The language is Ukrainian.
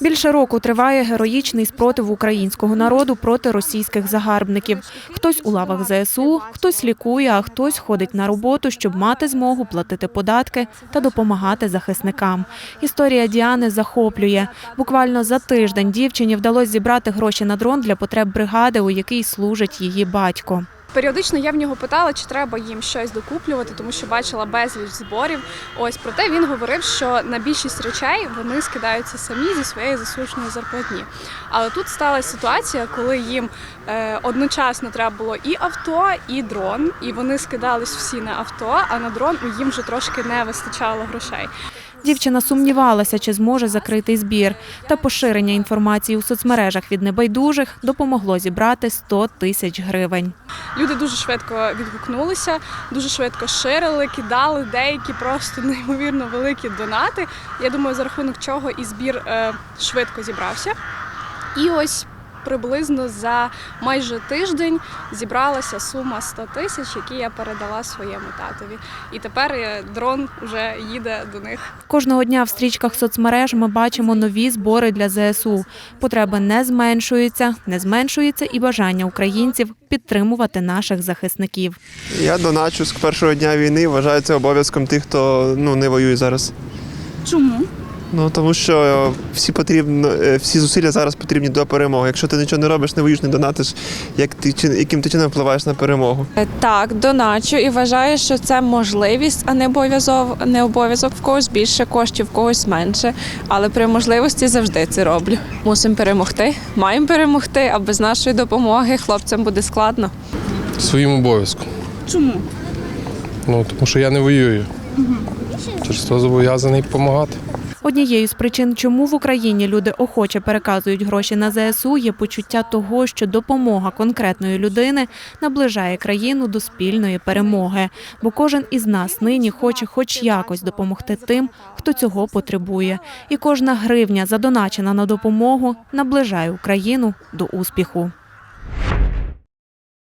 Більше року триває героїчний спротив українського народу проти російських загарбників. Хтось у лавах ЗСУ, хтось лікує, а хтось ходить на роботу, щоб мати змогу платити податки та допомагати захисникам. Історія Діани захоплює. Буквально за тиждень дівчині вдалося зібрати гроші на дрон для потреб бригади, у якій служить її батько. Періодично я в нього питала, чи треба їм щось докуплювати, тому що бачила безліч зборів. Ось проте він говорив, що на більшість речей вони скидаються самі зі своєї заслуженої зарплатні. Але тут сталася ситуація, коли їм е, одночасно треба було і авто, і дрон, і вони скидались всі на авто, а на дрон їм вже трошки не вистачало грошей. Дівчина сумнівалася, чи зможе закрити збір. Та поширення інформації у соцмережах від небайдужих допомогло зібрати 100 тисяч гривень. Люди дуже швидко відгукнулися, дуже швидко ширили, кидали деякі просто неймовірно великі донати. Я думаю, за рахунок чого і збір е, швидко зібрався. І ось приблизно за майже тиждень зібралася сума 100 тисяч, які я передала своєму татові. І тепер е, дрон вже їде до них. Кожного дня в стрічках соцмереж ми бачимо нові збори для ЗСУ. Потреби не зменшуються, не зменшується і бажання українців підтримувати наших захисників. Я доначу з першого дня війни, вважаю це обов'язком тих, хто ну, не воює зараз. Чому? Ну тому що всі потрібно, е, всі зусилля зараз потрібні до перемоги. Якщо ти нічого не робиш, не воюєш, не донатиш, як ти чи- яким ти чином впливаєш на перемогу. Е, Так, доначу і вважаю, що це можливість, а не обов'язок, не обов'язок в когось більше коштів, в когось менше. Але при можливості завжди це роблю. Мусимо перемогти, маємо перемогти, а без нашої допомоги хлопцям буде складно. своїм обов'язком. Чому? Ну, тому що я не воюю. Через то зобов'язаний допомагати. Однією з причин, чому в Україні люди охоче переказують гроші на ЗСУ, є почуття того, що допомога конкретної людини наближає країну до спільної перемоги. Бо кожен із нас нині хоче хоч якось допомогти тим, хто цього потребує. І кожна гривня, задоначена на допомогу, наближає Україну до успіху.